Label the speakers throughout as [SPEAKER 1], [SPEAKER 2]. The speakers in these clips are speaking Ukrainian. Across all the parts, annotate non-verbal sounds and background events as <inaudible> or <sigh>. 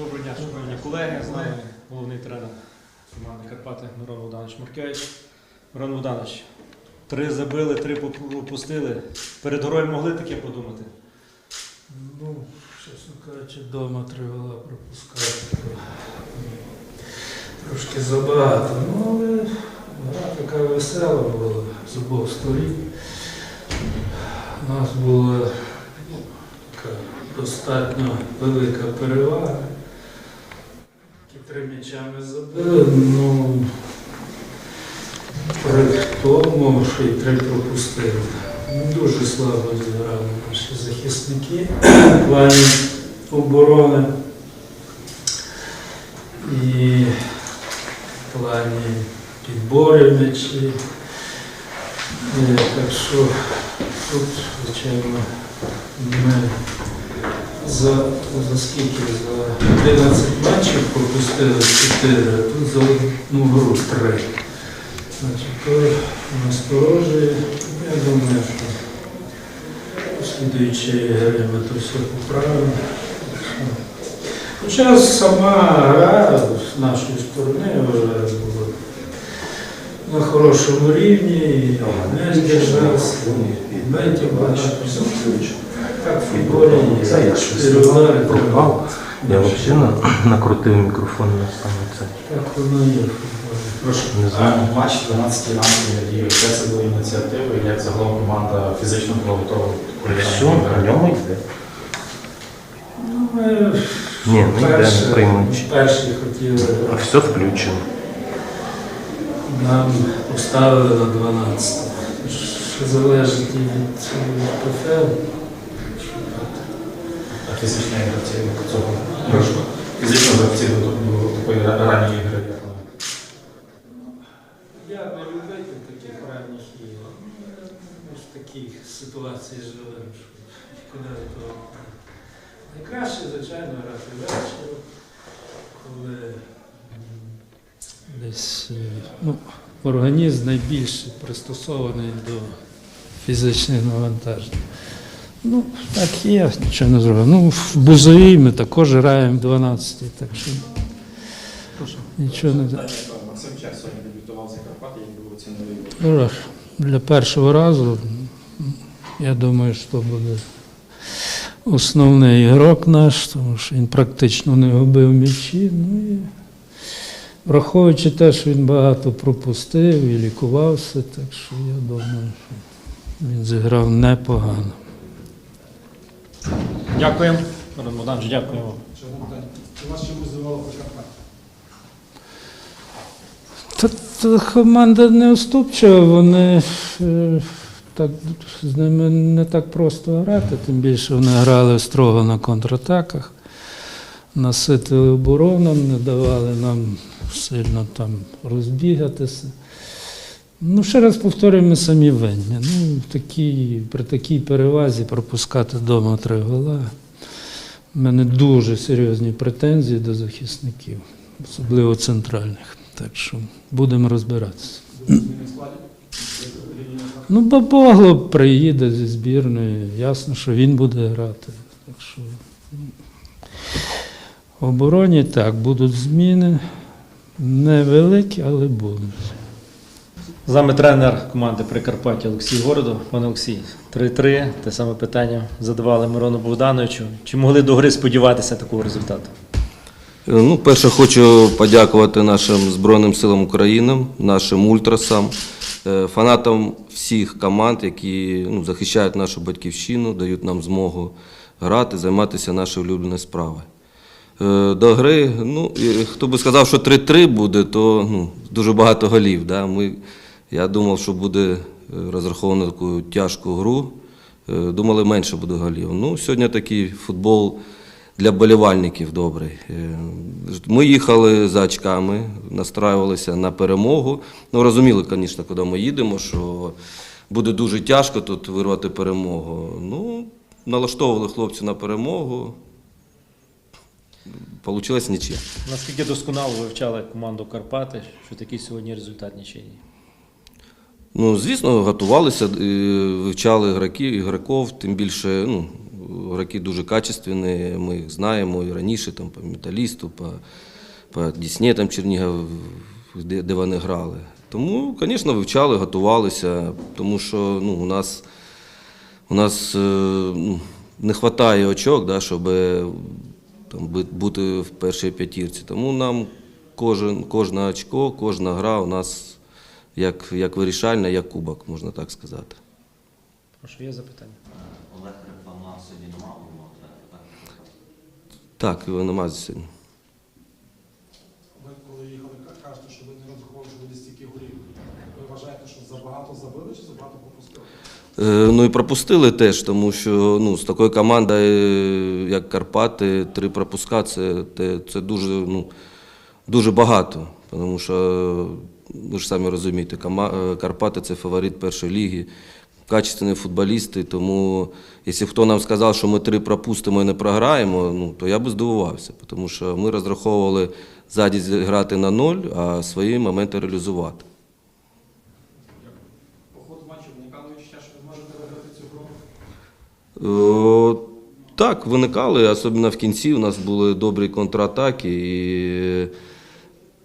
[SPEAKER 1] Доброго дня, шановні колеги. З нами головний тренер команди Карпати Мирон Богданович Маркевич. Мирон Богданович, три забили, три пропустили. Перед грою могли таке подумати.
[SPEAKER 2] Ну, чесно кажучи, вдома три гола пропускати. Трошки забагато. Ну, але гра така весела була з обох сторін. У нас була ну, така достатньо велика перевага. Три м'яча ми забили, ну при тому, що і три пропустили. Ну, Дуже слабо зіграли наші захисники в плані оборони і в плані підборів м'ячів. Е, Так що тут, звичайно, ми за, за скільки? За 11 матчів пропустили 4, а тут за одну гру 3. Значить, то насторожує. Я думаю, що у слідуючій ми то все поправимо. Хоча сама гра з нашої сторони вважаю, була на хорошому рівні, і не здержався, і меті багато. Є. Чотири
[SPEAKER 3] Пропав. Я взагалі на- <clears throat> накрутив мікрофон на саме це.
[SPEAKER 2] Так воно є.
[SPEAKER 4] Прошу. Матч 12 ранку, і яке це були ініціативи, як загалом команда фізично була готова
[SPEAKER 3] Все, на ньому йде.
[SPEAKER 2] Ну, ми
[SPEAKER 3] Ні, не йде, не приймучи.
[SPEAKER 2] Перші хотіли
[SPEAKER 3] А все включено.
[SPEAKER 2] Нам поставили на 12. Що залежить і від ПФЛ.
[SPEAKER 4] А фізичні гравці до цього. Прошу. Фізично гравці до такої ра- ранньої ігри. як.
[SPEAKER 2] Я не любитель таких ранніх ігор. Ми в таких ситуаціях живемо, що куди того. Найкраще, звичайно, грати ввечері, коли десь е, ну, організм найбільше пристосований до фізичних навантажень. Ну, так є, нічого не зробимо. Ну, в Бузовій ми також граємо 12, так що нічого не
[SPEAKER 4] Максим Чех сьогодні дебютував за Карпати, як би оцінили його.
[SPEAKER 2] Ну, Для першого разу, я думаю, що буде основний ігрок наш, тому що він практично не губив м'ячі. Ну, і враховуючи те, що він багато пропустив і лікувався, так що я думаю, що він зіграв непогано.
[SPEAKER 1] Дякуємо. Мирон Богданович, дякуємо.
[SPEAKER 2] Та, та команда не уступчива, вони е, так, з ними не так просто грати, тим більше вони грали строго на контратаках, наситили оборону, не давали нам сильно там розбігатися. Ну, ще раз повторюю, ми самі винні. Ну, такі, при такій перевазі пропускати вдома три гола. У мене дуже серйозні претензії до захисників, особливо центральних. Так що будемо розбиратися. Ну, Бабогло приїде зі збірної, ясно, що він буде грати. Так що ну, в обороні так, будуть зміни. Невеликі, але будуть.
[SPEAKER 1] З нами тренер команди Прикарпаття Олексій Городов. Пане Олексій, 3-3. Те саме питання задавали Мирону Богдановичу. Чи могли до гри сподіватися такого результату?
[SPEAKER 5] Ну, перше, хочу подякувати нашим Збройним силам України, нашим ультрасам, е, фанатам всіх команд, які ну, захищають нашу батьківщину, дають нам змогу грати, займатися нашою улюбленою справою. Е, До гри, ну, хто би сказав, що 3-3 буде, то ну, дуже багато голів. Да? Ми, я думав, що буде е, розраховано таку тяжку гру. Е, Думали, менше буде голів. Ну, сьогодні такий футбол для болівальників добрий. Е, Ми їхали за очками, настраювалися на перемогу. Ну, розуміли, звісно, куди ми їдемо, що буде дуже тяжко тут вирвати перемогу. Ну, налаштовували хлопці на перемогу. Получилась нічия.
[SPEAKER 1] Наскільки досконало вивчали команду Карпати, що такий сьогодні результат нічийний?
[SPEAKER 5] Ну, звісно, готувалися, е, вивчали ігроків, ігроків, тим більше ну, роки дуже качественні, ми їх знаємо і раніше там, по металісту, по, по Дісні, там Чернігів, де, де вони грали. Тому, звісно, вивчали, готувалися, тому що ну, у нас, у нас е, ну, не вистачає очок, да, щоб там, бути в першій п'ятірці. Тому нам кожен, кожне очко, кожна гра у нас як, як вирішальна, як кубок, можна так сказати.
[SPEAKER 1] Прошу, є запитання?
[SPEAKER 6] Олег Крипана сьогодні не мав умов, так?
[SPEAKER 5] Так, його немає сьогодні.
[SPEAKER 7] Ви коли їхали, кажете, що ви не розраховували, стільки голів. Ви вважаєте, що забагато забили чи забагато пропустили?
[SPEAKER 5] Е, Ну і пропустили теж, тому що ну, з такою командою, як Карпати, три пропуска це, те- це дуже, ну, дуже багато. Тому що, ви ж самі розумієте, е, Карпати це фаворит першої ліги, качественні футболісти. Тому, якщо хто нам сказав, що ми три пропустимо і не програємо, ну, то я би здивувався, тому що ми розраховували ззаді грати на ноль, а свої моменти реалізувати. О, Так, виникали, особливо в кінці. У нас були добрі контратаки. І,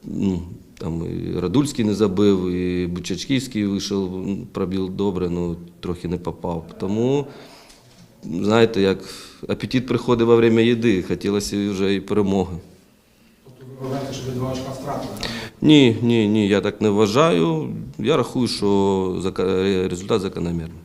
[SPEAKER 5] ну, там і Радульський не забив, і Бучачківський вийшов, м, пробив добре, ну трохи не попав. Тому, знаєте, як апетит приходить во время їди, хотілося вже і перемоги.
[SPEAKER 7] Тобто ви вважаєте, що ви два очка втратили?
[SPEAKER 5] Ні, ні, ні, я так не вважаю. Я рахую, що результат закономірний.